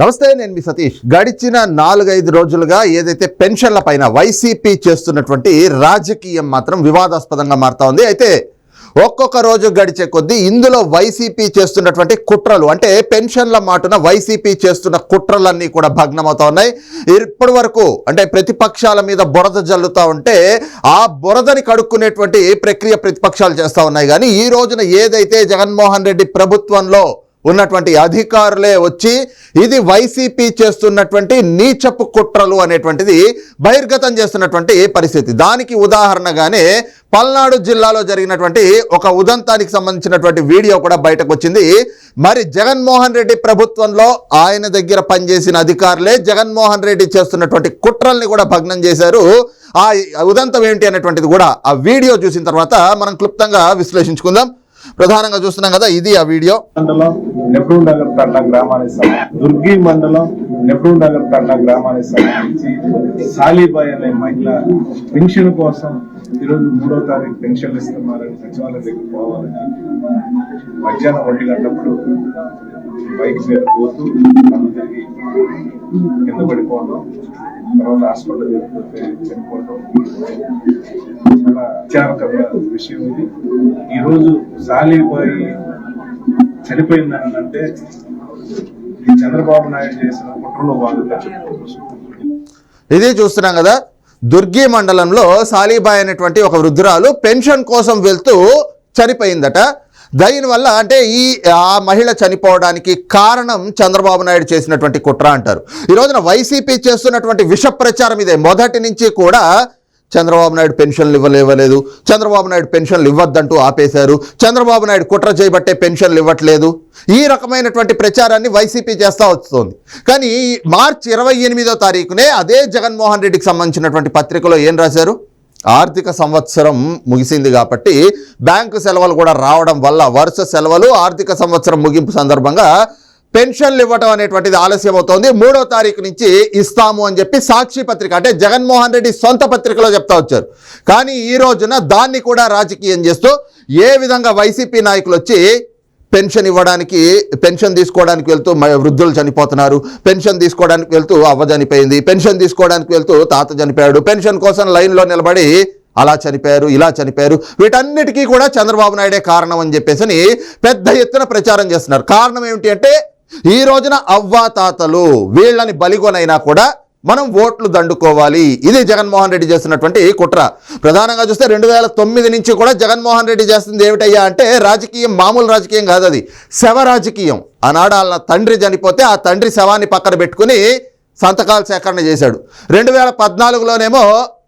నమస్తే నేను మీ సతీష్. గడిచిన నాలుగైదు రోజులుగా ఏదైతే పెన్షన్ల పైన వైసీపీ చేస్తున్నటువంటి రాజకీయం మాత్రం వివాదాస్పదంగా మారుతా ఉంది. అయితే ఒక్కొక్క రోజు గడిచే కొద్దీ ఇందులో వైసీపీ చేస్తున్నటువంటి కుట్రలు అంటే పెన్షన్ల మాటున వైసీపీ చేస్తున్న కుట్రలన్నీ కూడా భగ్నమవుతా ఉన్నాయి. ఇప్పటి వరకు అంటే ప్రతిపక్షాల మీద బురద జల్లుతూ ఉంటే ఆ బురదని కడుక్కునేటువంటి ప్రక్రియ ప్రతిపక్షాలు చేస్తూ ఉన్నాయి. కానీ ఈ రోజున ఏదైతే జగన్మోహన్ రెడ్డి ప్రభుత్వంలో ఉన్నటువంటి అధికారులే వచ్చి ఇది వైసీపీ చేస్తున్నటువంటి నీచపు కుట్రలు అనేటువంటిది బహిర్గతం చేస్తున్నటువంటి పరిస్థితి. దానికి ఉదాహరణగానే పల్నాడు జిల్లాలో జరిగినటువంటి ఒక ఉదంతానికి సంబంధించినటువంటి వీడియో కూడా బయటకు వచ్చింది మరి జగన్మోహన్ రెడ్డి ప్రభుత్వంలో ఆయన దగ్గర పనిచేసిన అధికారులే జగన్మోహన్ రెడ్డి చేస్తున్నటువంటి కుట్రల్ని కూడా భగ్నం చేశారు. ఆ ఉదంతం ఏంటి అనేటువంటిది కూడా ఆ వీడియో చూసిన తర్వాత మనం క్లుప్తంగా విశ్లేషించుకుందాం. ప్రధానంగా చూస్తున్నాం కదా ఇది ఆ వీడియో. మండలం నెహ్రూ నగర్ గ్రామానికి దుర్గి మండలం నెహ్రూ నగర్ గ్రామానికి సంబంధించి సాలీబాయ్ అనే మహిళ పెన్షన్ కోసం ఈరోజు మూడో తారీఖు పెన్షన్లు ఇస్తున్నారని సచివాలయం దగ్గర పోవాలని మధ్యాహ్నం ఒంటి గంటప్పుడు బైక్ మీద పోతూ కళ్ళు తిరిగి కింద పడిపోవడం తర్వాత హాస్పిటల్ జరిగిపోతే చనిపోవడం చాలా విచారకరమైన విషయం ఇది. ఈరోజు సాలీబాయి చనిపోయిందని అంటే చంద్రబాబు నాయుడు చేసిన కుట్రలో భాగంగా చెప్పుకోవచ్చు ఇదే చూస్తున్నాం కదా దుర్గి మండలంలో సాలీబాయ్ అనేటువంటి ఒక వృద్ధురాలు పెన్షన్ కోసం వెళ్తూ చనిపోయిందట. దీనివల్ల అంటే ఈ ఆ మహిళ చనిపోవడానికి కారణం చంద్రబాబు నాయుడు చేసినటువంటి కుట్ర అంటారు. ఈ రోజున వైసీపీ చేస్తున్నటువంటి విష ప్రచారం ఇదే. మొదటి నుంచి కూడా చంద్రబాబు నాయుడు పెన్షన్లు ఇవ్వలేవలేదు చంద్రబాబు నాయుడు పెన్షన్లు ఇవ్వద్దంటూ ఆపేశారు. చంద్రబాబు నాయుడు కుట్ర చేయబట్టే పెన్షన్లు ఇవ్వట్లేదు. ఈ రకమైనటువంటి ప్రచారాన్ని వైసీపీ చేస్తూ వస్తుంది. కానీ మార్చి ఇరవై ఎనిమిదో తారీఖునే అదే జగన్మోహన్ రెడ్డికి సంబంధించినటువంటి పత్రికలో ఏం రాశారు? ఆర్థిక సంవత్సరం ముగిసింది కాబట్టి బ్యాంకు సెలవులు కూడా రావడం వల్ల వరుస సెలవులు ఆర్థిక సంవత్సరం ముగింపు సందర్భంగా పెన్షన్లు ఇవ్వటం అనేటువంటిది ఆలస్యం అవుతోంది మూడో తారీఖు నుంచి ఇస్తాము అని చెప్పి సాక్షి పత్రిక అంటే జగన్మోహన్ రెడ్డి సొంత పత్రికలో చెప్తా వచ్చారు. కానీ ఈ రోజున దాన్ని కూడా రాజకీయం చేస్తూ ఏ విధంగా వైసీపీ నాయకులు వచ్చి పెన్షన్ ఇవ్వడానికి పెన్షన్ తీసుకోవడానికి వెళ్తూ వృద్ధులు చనిపోతున్నారు. పెన్షన్ తీసుకోవడానికి వెళ్తూ అవ్వ చనిపోయింది. పెన్షన్ తీసుకోవడానికి వెళ్తూ తాత చనిపోయాడు. పెన్షన్ కోసం లైన్లో నిలబడి అలా చనిపోయారు ఇలా చనిపోయారు. వీటన్నిటికీ కూడా చంద్రబాబు నాయుడే కారణం అని చెప్పేసి అని పెద్ద ఎత్తున ప్రచారం చేస్తున్నారు. కారణం ఏమిటి అంటే ఈ రోజున అవ్వా తాతలు వీళ్ళని బలిగొనైనా కూడా మనం ఓట్లు దండుకోవాలి. ఇది జగన్మోహన్ రెడ్డి చేస్తున్నటువంటి కుట్ర. ప్రధానంగా చూస్తే రెండు వేల తొమ్మిది నుంచి కూడా జగన్మోహన్ రెడ్డి చేస్తుంది ఏమిటయ్యా అంటే రాజకీయం మామూలు రాజకీయం కాదు అది. శవ రాజకీయం. ఆనాడు వాళ్ళ తండ్రి చనిపోతే ఆ తండ్రి శవాన్ని పక్కన పెట్టుకుని సంతకాలు సేకరణ చేశాడు. రెండు వేల పద్నాలుగులోనేమో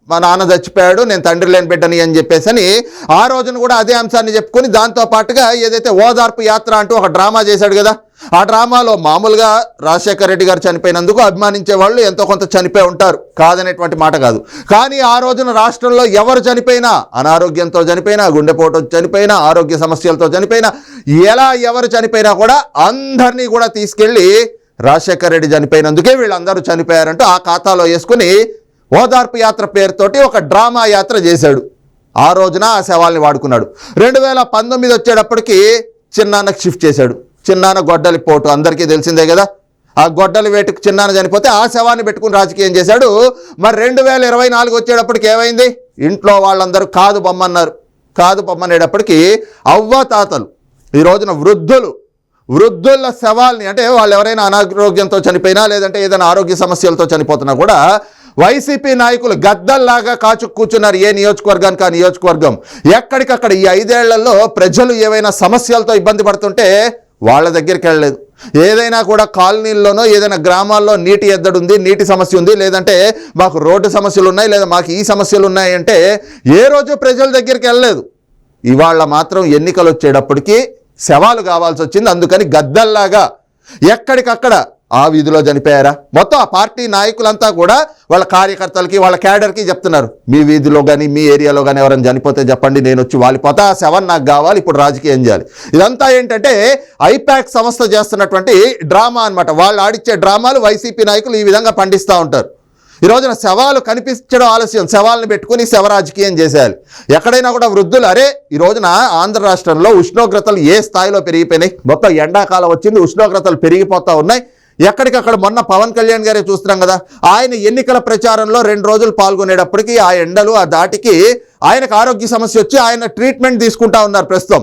మా నాన్న చచ్చిపోయాడు నేను తండ్రి లేని బిడ్డని అని చెప్పేసి అని ఆ రోజున కూడా అదే అంశాన్ని చెప్పుకొని దాంతో పాటుగా ఏదైతే ఓదార్పు యాత్ర అంటూ ఒక డ్రామా చేశాడు కదా ఆ డ్రామాలో మామూలుగా రాజశేఖర రెడ్డి గారు చనిపోయినందుకు అభిమానించే వాళ్ళు ఎంతో కొంత చనిపోయి ఉంటారు కాదనేటువంటి మాట కాదు. కానీ ఆ రోజున రాష్ట్రంలో ఎవరు చనిపోయినా అనారోగ్యంతో చనిపోయినా గుండెపోటు చనిపోయినా ఆరోగ్య సమస్యలతో చనిపోయినా ఎలా ఎవరు చనిపోయినా కూడా అందరినీ కూడా తీసుకెళ్ళి రాజశేఖర రెడ్డి చనిపోయినందుకే వీళ్ళందరూ చనిపోయారంటూ ఆ ఖాతాలో వేసుకుని ఓదార్పు యాత్ర పేరుతోటి ఒక డ్రామా యాత్ర చేశాడు. ఆ రోజున ఆ శవాల్ని వాడుకున్నాడు. రెండు వేల పంతొమ్మిది వచ్చేటప్పటికి చిన్నాన్నకు షిఫ్ట్ చేశాడు. చిన్నాన్న గొడ్డలి పోటు అందరికీ తెలిసిందే కదా? ఆ గొడ్డలి వేటుకు చిన్నాన్న చనిపోతే ఆ శవాన్ని పెట్టుకుని రాజకీయం చేశాడు. మరి రెండు వేల ఇరవై నాలుగు వచ్చేటప్పటికి ఏమైంది? ఇంట్లో వాళ్ళందరూ కాదు బొమ్మన్నారు. కాదు బొమ్మనేటప్పటికి అవ్వ తాతలు ఈ రోజున వృద్ధులు వృద్ధుల శవాల్ని అంటే వాళ్ళు ఎవరైనా అనారోగ్యంతో చనిపోయినా లేదంటే ఏదైనా ఆరోగ్య సమస్యలతో చనిపోతున్నా కూడా వైసీపీ నాయకులు గద్దల్లాగా కాచు కూర్చున్నారు ఏ నియోజకవర్గానికి ఆ నియోజకవర్గం? ఎక్కడికక్కడ ఈ ఐదేళ్ళలో ప్రజలు ఏవైనా సమస్యలతో ఇబ్బంది పడుతుంటే వాళ్ళ దగ్గరికి వెళ్ళలేదు. ఏదైనా కూడా కాలనీల్లోనో ఏదైనా గ్రామాల్లో నీటి ఎద్దడు ఉంది నీటి సమస్య ఉంది లేదంటే మాకు రోడ్డు సమస్యలు ఉన్నాయి లేదా మాకు ఈ సమస్యలు ఉన్నాయి అంటే ఏ రోజు ప్రజల దగ్గరికి వెళ్ళలేదు. ఇవాళ మాత్రం ఎన్నికలు వచ్చేటప్పటికి శవాలు కావాల్సి వచ్చింది. అందుకని గద్దల్లాగా ఎక్కడికక్కడ ఆ వీధిలో చనిపోయారా? మొత్తం ఆ పార్టీ నాయకులంతా కూడా వాళ్ళ కార్యకర్తలకి వాళ్ళ క్యాడర్కి చెప్తున్నారు. మీ వీధిలో కానీ మీ ఏరియాలో కానీ ఎవరైనా చనిపోతే చెప్పండి నేను వచ్చి వాలిపోతా ఆ శవన్ నాకు కావాలి ఇప్పుడు రాజకీయం చేయాలి. ఇదంతా ఏంటంటే ఐపాక్ సంస్థ చేస్తున్నటువంటి డ్రామా అన్నమాట. వాళ్ళు ఆడిచ్చే డ్రామాలు వైసీపీ నాయకులు ఈ విధంగా పండిస్తూ ఉంటారు. ఈ రోజున శవాలు కనిపించడం ఆలస్యం. శవాలను పెట్టుకుని శవ రాజకీయం చేసేయాలి. ఎక్కడైనా కూడా వృద్ధులు అరే ఈ రోజున ఆంధ్ర రాష్ట్రంలో ఉష్ణోగ్రతలు ఏ స్థాయిలో పెరిగిపోయినాయి? మొత్తం ఎండాకాలం వచ్చింది ఉష్ణోగ్రతలు పెరిగిపోతూ ఉన్నాయి. ఎక్కడికక్కడ మొన్న పవన్ కళ్యాణ్ గారే చూస్తున్నాం కదా ఆయన ఎన్నికల ప్రచారంలో రెండు రోజులు పాల్గొనేటప్పటికీ ఆ ఎండలు ఆ దాటికి ఆయనకు ఆరోగ్య సమస్య వచ్చి ఆయన ట్రీట్మెంట్ తీసుకుంటా ఉన్నారు ప్రస్తుతం.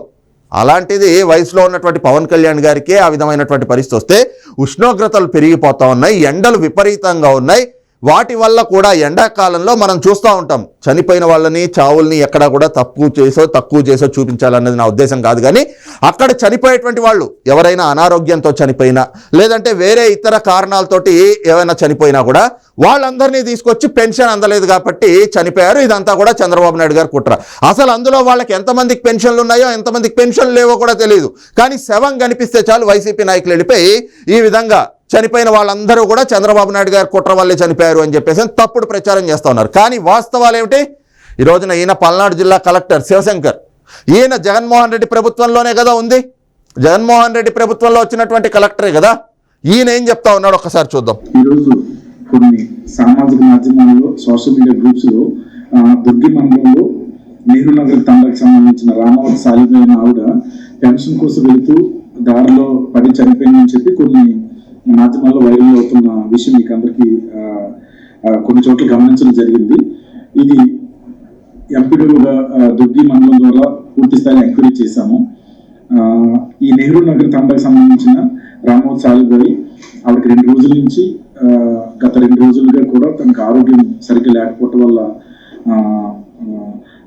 అలాంటిది వయసులో ఉన్నటువంటి పవన్ కళ్యాణ్ గారికి ఆ విధమైనటువంటి పరిస్థితి వస్తే ఉష్ణోగ్రతలు పెరిగిపోతా ఉన్నాయి ఎండలు విపరీతంగా ఉన్నాయి. వాటి వల్ల కూడా ఎండాకాలంలో మనం చూస్తూ ఉంటాం. చనిపోయిన వాళ్ళని చావుల్ని ఎక్కడా కూడా తక్కువ చేసో తక్కువ చేసో చూపించాలన్నది నా ఉద్దేశం కాదు కానీ అక్కడ చనిపోయేటువంటి వాళ్ళు ఎవరైనా అనారోగ్యంతో చనిపోయినా లేదంటే వేరే ఇతర కారణాలతోటి ఏమైనా చనిపోయినా కూడా వాళ్ళందరినీ తీసుకొచ్చి పెన్షన్ అందలేదు కాబట్టి చనిపోయారు. ఇదంతా కూడా చంద్రబాబు నాయుడు గారు కుట్ర. అసలు అందులో వాళ్ళకి ఎంతమందికి పెన్షన్లు ఉన్నాయో ఎంతమందికి పెన్షన్లు లేవో కూడా తెలియదు కానీ శవం కనిపిస్తే చాలు వైసీపీ నాయకులు వెళ్ళిపోయి ఈ విధంగా చనిపోయిన వాళ్ళందరూ కూడా చంద్రబాబు నాయుడు గారు కుట్ర వల్లే చనిపోయారు అని చెప్పేసి తప్పుడు ప్రచారం చేస్తూ ఉన్నారు. కానీ వాస్తవాలు ఏమిటి? ఈ రోజున ఈయన పల్నాడు జిల్లా కలెక్టర్ శివశంకర్. ఈయన జగన్మోహన్ రెడ్డి ప్రభుత్వంలోనే కదా ఉంది. జగన్మోహన్ రెడ్డి ప్రభుత్వంలో వచ్చినటువంటి కలెక్టరే కదా. ఈయన ఏం చెప్తా ఉన్నాడు ఒక్కసారి చూద్దాం. ఈరోజు కొన్ని సామాజిక మాధ్యమాల్లో సోషల్ మీడియా గ్రూప్స్లో దుర్గి మండలంలో నెహ్రూ నగర్ తండకు సంబంధించిన రామావతి సాలిపోయిన ఆవిడ పెన్షన్ కోసం వెళుతూ దారిలో పడి చనిపోయిందని చెప్పి కొన్ని మాధ్యమాల్లో వైరల్ అవుతున్న విషయం మీకు అందరికీ కొన్ని చోట్ల గమనించడం జరిగింది. ఇది ఎంపీడీలుగా దుర్గి మండలం ద్వారా పూర్తి స్థాయిలో ఎంక్వైరీ చేశాము. ఈ నెహ్రూ నగర్ తండకు సంబంధించిన రామోత్ గారి ఆవిడకి రెండు రోజుల నుంచి గత రెండు రోజులుగా కూడా తనకు ఆరోగ్యం సరిగ్గా లేకపోవటం వల్ల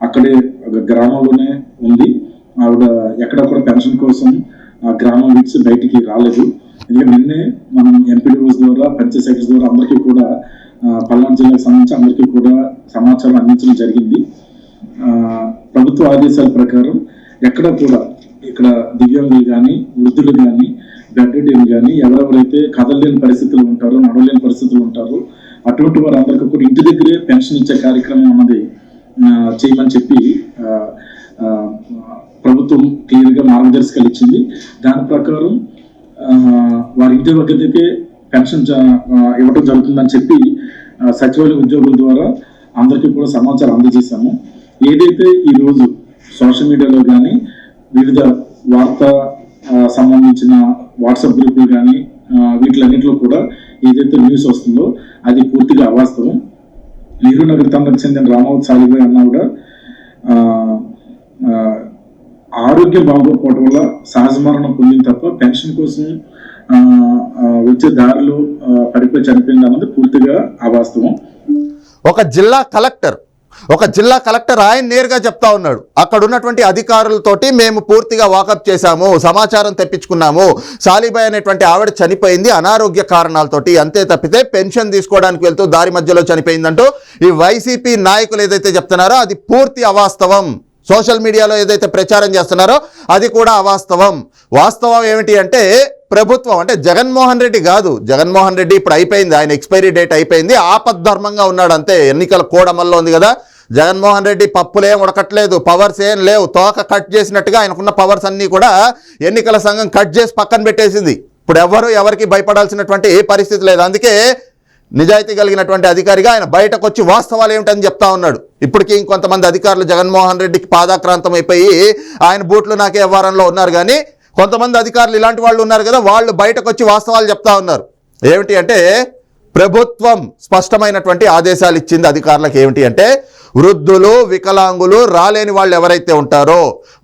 అక్కడే ఒక గ్రామంలోనే ఉంది. ఆవిడ ఎక్కడ కూడా పెన్షన్ కోసం ఆ గ్రామం విడిచి బయటికి రాలేదు. నిన్నే మనం ఎంపీడీఓస్ ద్వారా పంచాయత్ సెక్రటరీ ద్వారా అందరికీ కూడా పల్నాడు జిల్లాకు సంబంధించి అందరికీ కూడా సమాచారం అందించడం జరిగింది. ప్రభుత్వ ఆదేశాల ప్రకారం ఎక్కడ కూడా ఇక్కడ దివ్యాంగులు కానీ వృద్ధులు కానీ బెడ్డీలు కానీ ఎవరెవరైతే కదలలేని పరిస్థితులు ఉంటారో నడవలేని పరిస్థితులు ఉంటారో అటువంటి వారందరికీ కూడా ఇంటి దగ్గరే పెన్షన్ ఇచ్చే కార్యక్రమం అన్నది చేయమని చెప్పి ప్రభుత్వం క్లియర్గా మార్గదర్శకాలు ఇచ్చింది. దాని ప్రకారం వారి ఇంటి వద్దకే పెన్షన్ జ- ఇవ్వటం జరుగుతుందని చెప్పి సచివాలయ ఉద్యోగుల ద్వారా అందరికీ కూడా సమాచారం అందజేశాము. ఏదైతే ఈ రోజు సోషల్ మీడియాలో కానీ వివిధ వార్తా సంబంధించిన వాట్సాప్ గ్రూపులు కానీ వీటిలన్నింటిలో కూడా ఏదైతే న్యూస్ వస్తుందో అది పూర్తిగా అవాస్తవం. నెహ్రూ నగర్ తండ్రికి చెందిన రామావత్ సాలిబాయ్ అన్న కూడా ఆరోగ్యం బాగోకపోవడం వల్ల సహజ మరణం పొందింది తప్ప పెన్షన్ కోసం వచ్చే దారిలో పడిపోయి చనిపోయింది అన్నది పూర్తిగా అవాస్తవం. ఒక జిల్లా కలెక్టర్ ఒక జిల్లా కలెక్టర్ ఆయన నేరుగా చెప్తా ఉన్నాడు. అక్కడ ఉన్నటువంటి అధికారులతోటి మేము పూర్తిగా వాకప్ చేశాము సమాచారం తెప్పించుకున్నాము. సాలిబాయ్ అనేటువంటి ఆవిడ చనిపోయింది అనారోగ్య కారణాలతోటి. అంతే తప్పితే పెన్షన్ తీసుకోవడానికి వెళ్తూ దారి మధ్యలో చనిపోయిందంటూ ఈ వైసీపీ నాయకులు ఏదైతే చెప్తున్నారో అది పూర్తి అవాస్తవం. సోషల్ మీడియాలో ఏదైతే ప్రచారం చేస్తున్నారో అది కూడా అవాస్తవం. వాస్తవం ఏమిటి అంటే ప్రభుత్వం అంటే జగన్మోహన్ రెడ్డి కాదు. జగన్మోహన్ రెడ్డి ఇప్పుడు అయిపోయింది. ఆయన ఎక్స్పైరీ డేట్ అయిపోయింది. ఆపద్ధర్మంగా ఉన్నాడు అంతే ఎన్నికల కోడమల్లో ఉంది కదా. జగన్మోహన్ రెడ్డి పప్పులేం ఉడకట్లేదు. పవర్స్ ఏం లేవు. తోక కట్ చేసినట్టుగా ఆయనకున్న పవర్స్ అన్నీ కూడా ఎన్నికల సంఘం కట్ చేసి పక్కన పెట్టేసింది. ఇప్పుడు ఎవరు ఎవరికి భయపడాల్సినటువంటి ఏ పరిస్థితి లేదు. అందుకే నిజాయితీ కలిగినటువంటి అధికారిగా ఆయన బయటకు వచ్చి వాస్తవాలు ఏమిటని చెప్తా ఉన్నాడు. ఇప్పటికీ ఇంకొంతమంది అధికారులు జగన్మోహన్ రెడ్డికి పాదాక్రాంతం అయిపోయి ఆయన బూట్లు నాకే వ్యవహారంలో ఉన్నారు కానీ కొంతమంది అధికారులు ఇలాంటి వాళ్ళు ఉన్నారు కదా వాళ్ళు బయటకు వచ్చి వాస్తవాలు చెప్తా ఉన్నారు. ఏమిటి అంటే ప్రభుత్వం స్పష్టమైనటువంటి ఆదేశాలు ఇచ్చింది అధికారులకు ఏమిటి అంటే వృద్ధులు వికలాంగులు రాలేని వాళ్ళు ఎవరైతే ఉంటారో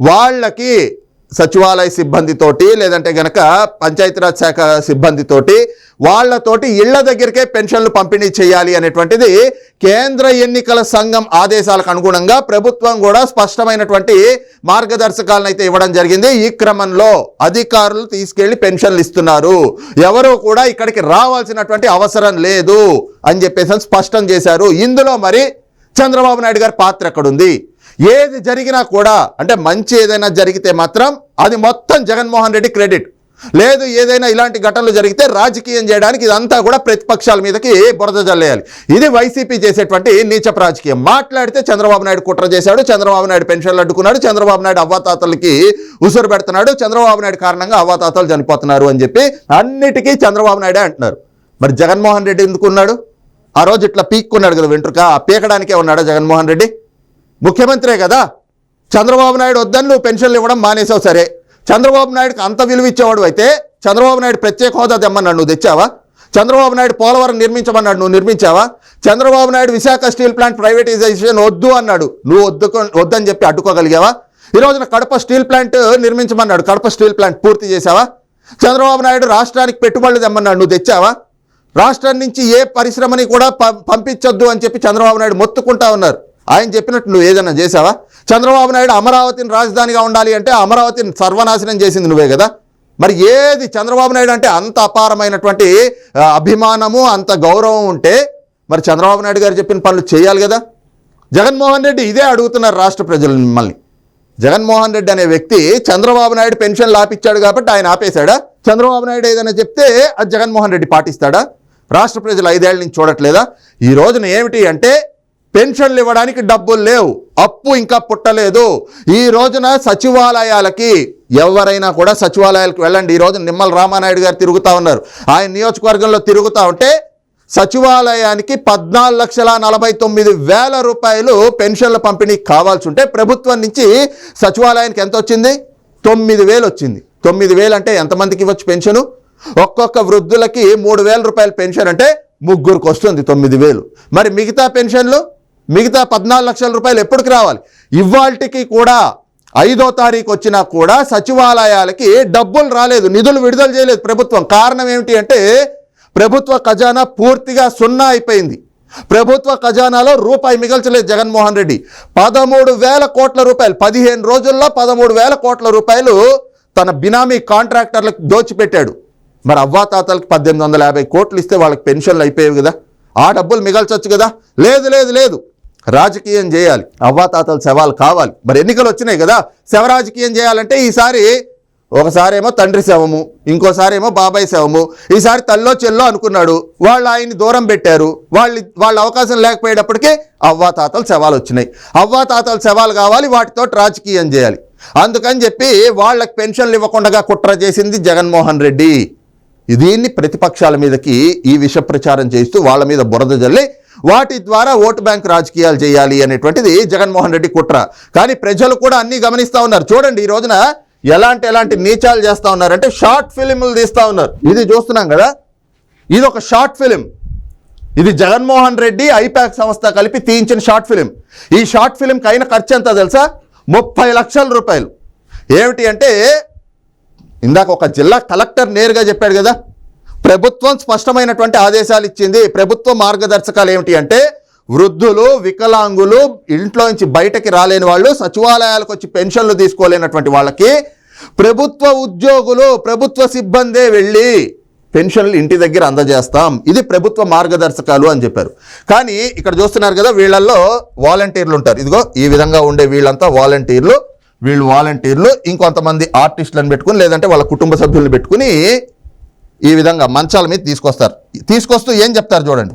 వాళ్ళకి సచివాలయ సిబ్బందితోటి లేదంటే గనక పంచాయతీరాజ్ శాఖ సిబ్బందితోటి వాళ్ళతోటి ఇళ్ళ దగ్గరికే పెన్షన్లు పంపిణీ చేయాలి అనేటువంటిది కేంద్ర ఎన్నికల సంఘం ఆదేశాలకు అనుగుణంగా ప్రభుత్వం కూడా స్పష్టమైనటువంటి మార్గదర్శకాలను అయితే ఇవ్వడం జరిగింది. ఈ క్రమంలో అధికారులు తీసుకెళ్ళి పెన్షన్లు ఇస్తున్నారు. ఎవరు కూడా ఇక్కడికి రావాల్సినటువంటి అవసరం లేదు అని చెప్పేసి స్పష్టం చేశారు. ఇందులో మరి చంద్రబాబు నాయుడు గారి పాత్ర ఎక్కడుంది? ఏది జరిగినా కూడా అంటే మంచి ఏదైనా జరిగితే మాత్రం అది మొత్తం జగన్మోహన్ రెడ్డి క్రెడిట్. లేదు ఏదైనా ఇలాంటి ఘటనలు జరిగితే రాజకీయం చేయడానికి ఇదంతా కూడా ప్రతిపక్షాల మీదకి బురద జల్లేయాలి. ఇది వైసీపీ చేసేటువంటి నీచప రాజకీయం. మాట్లాడితే చంద్రబాబు నాయుడు కుట్ర చేశాడు చంద్రబాబు నాయుడు పెన్షన్లు అడ్డుకున్నాడు చంద్రబాబు నాయుడు అవ్వాతాతలకి ఉసురు పెడుతున్నాడు చంద్రబాబు నాయుడు కారణంగా అవ్వాతాతలు చనిపోతున్నారు అని చెప్పి అన్నిటికీ చంద్రబాబు నాయుడే అంటున్నారు. మరి జగన్మోహన్ రెడ్డి ఎందుకున్నాడు ఆ రోజు ఇట్లా పీక్కున్నాడు కదా వెంట్రుక ఆ పీకడానికే ఉన్నాడా జగన్మోహన్ రెడ్డి? ముఖ్యమంత్రే కదా. చంద్రబాబు నాయుడు వద్దని నువ్వు పెన్షన్లు ఇవ్వడం మానేసావు సరే. చంద్రబాబు నాయుడుకి అంత విలువ ఇచ్చేవాడు అయితే చంద్రబాబు నాయుడు ప్రత్యేక హోదా తెమ్మన్నాడు నువ్వు తెచ్చావా? చంద్రబాబు నాయుడు పోలవరం నిర్మించమన్నాడు నువ్వు నిర్మించావా? Chandrababu Naidu Visakha steel plant privatisation వద్దు అన్నాడు. నువ్వు వద్దు వద్దని చెప్పి అడ్డుకోగలిగావా? ఈ రోజున కడప స్టీల్ ప్లాంట్ నిర్మించమన్నాడు. కడప స్టీల్ ప్లాంట్ పూర్తి చేశావా? చంద్రబాబు నాయుడు రాష్ట్రానికి పెట్టుబడులు తెమ్మన్నాడు. నువ్వు తెచ్చావా? రాష్ట్రం నుంచి ఏ పరిశ్రమని కూడా పం- పంపించొద్దు అని చెప్పి చంద్రబాబు నాయుడు మొత్తుకుంటా ఉన్నారు. ఆయన చెప్పినట్టు నువ్వు ఏదైనా చేసావా చంద్రబాబు నాయుడు అమరావతిని రాజధానిగా ఉండాలి అంటే అమరావతిని సర్వనాశనం చేసింది నువ్వే కదా? మరి ఏది చంద్రబాబు నాయుడు అంటే అంత అపారమైనటువంటి అభిమానము అంత గౌరవం ఉంటే మరి చంద్రబాబు నాయుడు గారు చెప్పిన పనులు చేయాలి కదా? జగన్మోహన్ రెడ్డి ఇదే అడుగుతున్నారు రాష్ట్ర ప్రజలు మిమ్మల్ని. జగన్మోహన్ రెడ్డి అనే వ్యక్తి చంద్రబాబు నాయుడు పెన్షన్లు ఆపించాడు కాబట్టి ఆయన ఆపేశాడా? చంద్రబాబు నాయుడు ఏదైనా చెప్తే అది జగన్మోహన్ రెడ్డి పాటిస్తాడా? రాష్ట్ర ప్రజలు ఐదేళ్ళ నుంచి చూడట్లేదా? ఈ రోజున ఏమిటి అంటే పెన్షన్లు ఇవ్వడానికి డబ్బులు లేవు. అప్పు ఇంకా పుట్టలేదు. ఈ రోజున సచివాలయాలకి ఎవరైనా కూడా సచివాలయాలకు వెళ్ళండి. ఈ రోజు నిమ్మల రామానాయుడు గారు తిరుగుతూ ఉన్నారు. ఆయన నియోజకవర్గంలో తిరుగుతూ ఉంటే సచివాలయానికి పద్నాలుగు లక్షల నలభై తొమ్మిది వేల రూపాయలు పెన్షన్ల పంపిణీ కావాల్సి ఉంటే ప్రభుత్వం నుంచి సచివాలయానికి ఎంత వచ్చింది? తొమ్మిది వేలు వచ్చింది. తొమ్మిది వేలు అంటే ఎంతమందికి ఇవ్వచ్చు పెన్షను? ఒక్కొక్క వృద్ధులకి మూడు వేల రూపాయల పెన్షన్ అంటే ముగ్గురికి వస్తుంది తొమ్మిది వేలు. మరి మిగతా పెన్షన్లు? మిగతా పద్నాలుగు లక్షల రూపాయలు ఎప్పటికి రావాలి? ఇవాల్టికి కూడా ఐదో తారీఖు వచ్చినా కూడా సచివాలయాలకి డబ్బులు రాలేదు నిధులు విడుదల చేయలేదు ప్రభుత్వం. కారణం ఏమిటి అంటే ప్రభుత్వ ఖజానా పూర్తిగా సున్నా అయిపోయింది. ప్రభుత్వ ఖజానాలో రూపాయి మిగల్చలేదు జగన్మోహన్ రెడ్డి. పదమూడు వేల కోట్ల రూపాయలు పదిహేను రోజుల్లో పదమూడు వేల కోట్ల రూపాయలు తన బినామీ కాంట్రాక్టర్లకు దోచిపెట్టాడు. మరి అవ్వాతాతలకు పద్దెనిమిది వందల యాభై కోట్లు ఇస్తే వాళ్ళకి పెన్షన్లు అయిపోయేవి కదా? ఆ డబ్బులు మిగల్చొచ్చు కదా? లేదు లేదు లేదు. రాజకీయం చేయాలి. అవ్వాతాతల శవాలు కావాలి. మరి ఎన్నికలు వచ్చినాయి కదా శవ రాజకీయం చేయాలంటే ఈసారి ఒకసారేమో తండ్రి శవము ఇంకోసారేమో బాబాయ్ శవము ఈసారి తల్లో చెల్లో అనుకున్నాడు వాళ్ళు ఆయన్ని దూరం పెట్టారు వాళ్ళు వాళ్ళ అవకాశం లేకపోయేటప్పటికే అవ్వాతాతల శవాలు వచ్చినాయి. అవ్వాతాతల శవాలు కావాలి వాటితో రాజకీయం చేయాలి. అందుకని చెప్పి వాళ్ళకి పెన్షన్లు ఇవ్వకుండా కుట్ర చేసింది జగన్మోహన్ రెడ్డి. దీన్ని ప్రతిపక్షాల మీదకి ఈ విష ప్రచారం చేస్తూ వాళ్ళ మీద బురద జల్లి వాటి ద్వారా ఓటు బ్యాంక్ రాజకీయాలు చేయాలి అనేటువంటిది జగన్మోహన్ రెడ్డి కుట్ర. కానీ ప్రజలు కూడా అన్నీ గమనిస్తూ ఉన్నారు. చూడండి ఈ రోజున ఎలాంటి ఎలాంటి నీచాలు చేస్తూ ఉన్నారంటే షార్ట్ ఫిలింలు తీస్తూ ఉన్నారు. ఇది చూస్తున్నాం కదా? ఇది ఒక షార్ట్ ఫిలిం. ఇది జగన్మోహన్ రెడ్డి ఐపాక్ సంస్థ కలిపి తీయించిన షార్ట్ ఫిలిం. ఈ షార్ట్ ఫిలింకి అయిన ఖర్చు ఎంత తెలుసా? ముప్పై లక్షల రూపాయలు. ఏమిటి అంటే ఇందాక ఒక జిల్లా కలెక్టర్ నేరుగా చెప్పాడు కదా? ప్రభుత్వం స్పష్టమైనటువంటి ఆదేశాలు ఇచ్చింది. ప్రభుత్వ మార్గదర్శకాలు ఏమిటి అంటే వృద్ధులు వికలాంగులు ఇంట్లో నుంచి బయటకి రాలేని వాళ్ళు సచివాలయాలకు వచ్చి పెన్షన్లు తీసుకోలేనటువంటి వాళ్ళకి ప్రభుత్వ ఉద్యోగులు ప్రభుత్వ సిబ్బందే వెళ్ళి పెన్షన్లు ఇంటి దగ్గర అందజేస్తాం. ఇది ప్రభుత్వ మార్గదర్శకాలు అని చెప్పారు. కానీ ఇక్కడ చూస్తున్నారు కదా వీళ్ళల్లో వాలంటీర్లు ఉంటారు. ఇదిగో ఈ విధంగా ఉండే వీళ్ళంతా వాలంటీర్లు వీళ్ళు వాలంటీర్లు ఇంకొంతమంది ఆర్టిస్టులను పెట్టుకుని లేదంటే వాళ్ళ కుటుంబ సభ్యులను పెట్టుకుని ఈ విధంగా మంచాల మీద తీసుకొస్తారు. తీసుకొస్తూ ఏం చెప్తారు చూడండి.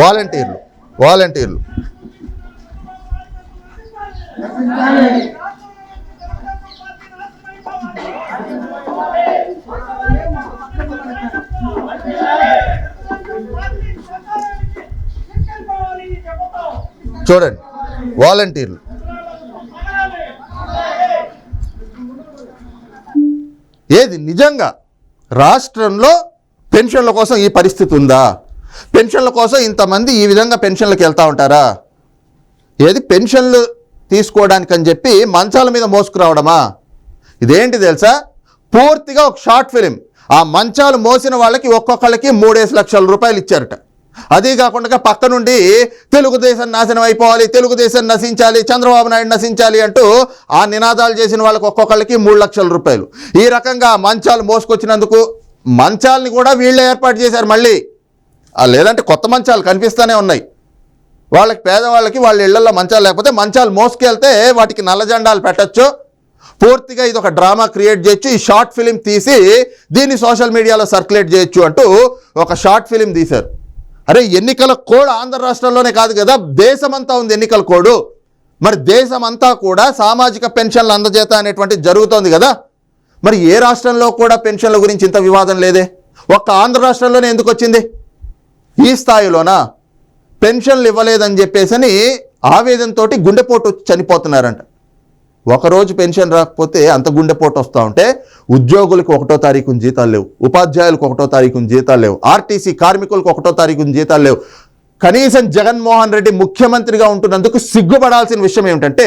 వాలంటీర్లు వాలంటీర్లు. చూడండి వాలంటీర్లు. ఏది నిజంగా రాష్ట్రంలో పెన్షన్ల కోసం ఈ పరిస్థితి ఉందా? పెన్షన్ల కోసం ఇంతమంది ఈ విధంగా పెన్షన్లకు వెళ్తూ ఉంటారా? ఏది పెన్షన్లు తీసుకోవడానికి అని చెప్పి మంచాల మీద మోసుకురావడమా? ఇదేంటి తెలుసా? పూర్తిగా ఒక షార్ట్ ఫిలిం. ఆ మంచాలు మోసిన వాళ్ళకి ఒక్కొక్కళ్ళకి మూడేసి లక్షల రూపాయలు ఇచ్చారట. అదే కాకుండా పక్క నుండి తెలుగుదేశం నాశనం అయిపోవాలి తెలుగుదేశం నశించాలి చంద్రబాబు నాయుడు నశించాలి అంటూ ఆ నినాదాలు చేసిన వాళ్ళకి ఒక్కొక్కళ్ళకి మూడు లక్షల రూపాయలు. ఈ రకంగా మంచాలు మోసుకొచ్చినందుకు మంచాలని కూడా వీళ్ళే ఏర్పాటు చేశారు మళ్ళీ. లేదంటే కొత్త మంచాలు కనిపిస్తూనే ఉన్నాయి. వాళ్ళకి పేదవాళ్ళకి వాళ్ళ ఇళ్ళలో మంచాలు లేకపోతే మంచాలు మోసుకెళ్తే వాటికి నల్ల జెండాలు పెట్టచ్చు. పూర్తిగా ఇది ఒక డ్రామా క్రియేట్ చేయొచ్చు. ఈ షార్ట్ ఫిలిం తీసి దీన్ని సోషల్ మీడియాలో సర్క్యులేట్ చేయొచ్చు అంటూ ఒక షార్ట్ ఫిలిం తీశారు. అరే ఎన్నికల కోడ్ ఆంధ్ర రాష్ట్రంలోనే కాదు కదా దేశమంతా ఉంది ఎన్నికల కోడు. మరి దేశమంతా కూడా సామాజిక పెన్షన్లు అందజేత అనేటువంటిది జరుగుతోంది కదా. మరి ఏ రాష్ట్రంలో కూడా పెన్షన్ల గురించి ఇంత వివాదం లేదే? ఒక్క ఆంధ్ర రాష్ట్రంలోనే ఎందుకు వచ్చింది? ఈ స్థాయిలోనా? పెన్షన్లు ఇవ్వలేదని చెప్పేసి ఆవేదనతోటి గుండెపోటు చనిపోతున్నారంట. ఒకరోజు పెన్షన్ రాకపోతే అంత గుండెపోటు వస్తూ ఉంటే ఉద్యోగులకు ఒకటో తారీఖున జీతాలు లేవు. ఉపాధ్యాయులకు ఒకటో తారీఖున జీతాలు లేవు. ఆర్టీసీ కార్మికులకు ఒకటో తారీఖున జీతాలు లేవు. కనీసం జగన్మోహన్ రెడ్డి ముఖ్యమంత్రిగా ఉంటున్నందుకు సిగ్గుపడాల్సిన విషయం ఏమిటంటే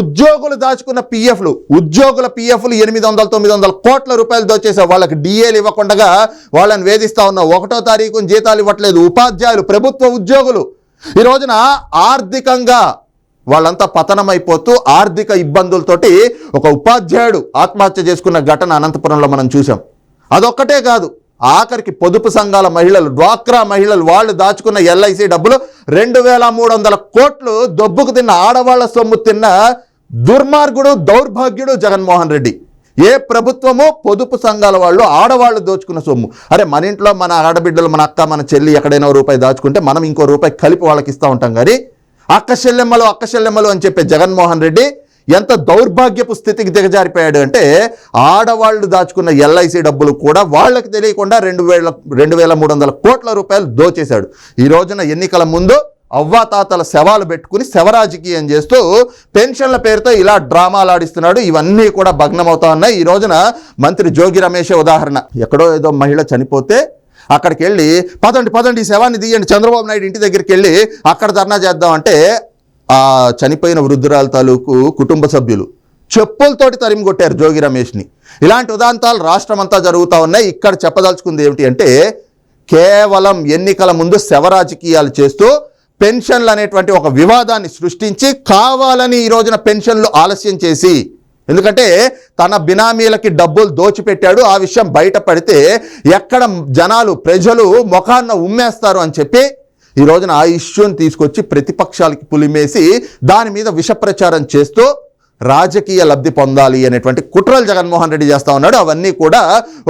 ఉద్యోగులు దాచుకున్న పిఎఫ్లు ఉద్యోగుల పిఎఫ్లు ఎనిమిది వందల తొమ్మిది వందల కోట్ల రూపాయలు దోచేసావు వాళ్ళకి డిఏలు ఇవ్వకుండా వాళ్ళని వేధిస్తూ ఉన్నావు ఒకటో తారీఖున జీతాలు ఇవ్వట్లేదు. ఉపాధ్యాయులు ప్రభుత్వ ఉద్యోగులు. ఈ రోజున ఆర్థికంగా వాళ్ళంతా పతనమైపోతూ ఆర్థిక ఇబ్బందులతోటి ఒక ఉపాధ్యాయుడు ఆత్మహత్య చేసుకున్న ఘటన అనంతపురంలో మనం చూసాం అదొక్కటే కాదు ఆఖరికి పొదుపు సంఘాల మహిళలు డ్వాక్రా మహిళలు వాళ్ళు దాచుకున్న ఎల్ఐసి డబ్బులు రెండు వేల మూడు వందల కోట్లు దొబ్బుకు తిన్న ఆడవాళ్ళ సొమ్ము తిన్న దుర్మార్గుడు దౌర్భాగ్యుడు జగన్మోహన్ రెడ్డి. ఏ ప్రభుత్వమో పొదుపు సంఘాల వాళ్ళు ఆడవాళ్ళు దోచుకున్న సొమ్ము. అరే మన ఇంట్లో మన ఆడబిడ్డలు మన అక్క మన చెల్లి ఎక్కడైనా రూపాయి దాచుకుంటే మనం ఇంకో రూపాయి కలిపి వాళ్ళకి ఇస్తూ ఉంటాం కానీ అక్క చెల్లెమ్మలు అని చెప్పే జగన్మోహన్ రెడ్డి ఎంత దౌర్భాగ్యపు స్థితికి దిగజారిపోయాడు అంటే ఆడవాళ్ళు దాచుకున్న ఎల్ఐసి డబ్బులు కూడా వాళ్ళకి తెలియకుండా రెండు వేల రెండు వేల మూడు వందల కోట్ల రూపాయలు దోచేశాడు. ఈ రోజున ఎన్నికల ముందు అవ్వాతాతల శవాలు పెట్టుకుని శవరాజకీయం చేస్తూ పెన్షన్ల పేరుతో ఇలా డ్రామాలు ఆడిస్తున్నాడు. ఇవన్నీ కూడా భగ్నమవుతా ఉన్నాయి. ఈ రోజున మంత్రి జోగి రమేషే ఉదాహరణ. ఎక్కడో ఏదో మహిళ చనిపోతే అక్కడికి వెళ్ళి పదండి పదండి ఈ శవాన్ని తీయండి చంద్రబాబు నాయుడు ఇంటి దగ్గరికి వెళ్ళి అక్కడ ధర్నా చేద్దామంటే ఆ చనిపోయిన వృద్ధురాల తాలూకు కుటుంబ సభ్యులు చెప్పులతోటి తరిమి కొట్టారు జోగి రమేష్ని. ఇలాంటి ఉదాంతాలు రాష్ట్రం అంతా జరుగుతూ ఉన్నాయి. ఇక్కడ చెప్పదలుచుకుంది ఏమిటి అంటే కేవలం ఎన్నికల ముందు శవ రాజకీయాలు చేస్తూ పెన్షన్లు అనేటువంటి ఒక వివాదాన్ని సృష్టించి కావాలని ఈ రోజున పెన్షన్లు ఆలస్యం చేసి ఎందుకంటే తన బినామీలకి డబ్బులు దోచిపెట్టాడు. ఆ విషయం బయటపడితే ఎక్కడ జనాలు ప్రజలు ముఖాన్న ఉమ్మేస్తారు అని చెప్పి ఈ రోజున ఆ ఇష్యూని తీసుకొచ్చి ప్రతిపక్షాలకి పులిమేసి దాని మీద విష ప్రచారం చేస్తూ రాజకీయ లబ్ధి పొందాలి అనేటువంటి కుట్రలు జగన్మోహన్ రెడ్డి చేస్తూ ఉన్నాడు. అవన్నీ కూడా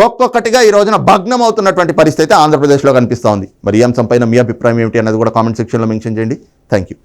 ఒక్కొక్కటిగా ఈ రోజున భగ్నం అవుతున్నటువంటి పరిస్థితి ఆంధ్రప్రదేశ్లో కనిపిస్తూ ఉంది. మరి ఈ అంశంపైన మీ అభిప్రాయం ఏమిటి అన్నది కూడా కామెంట్ సెక్షన్లో మెన్షన్ చేయండి. Thank you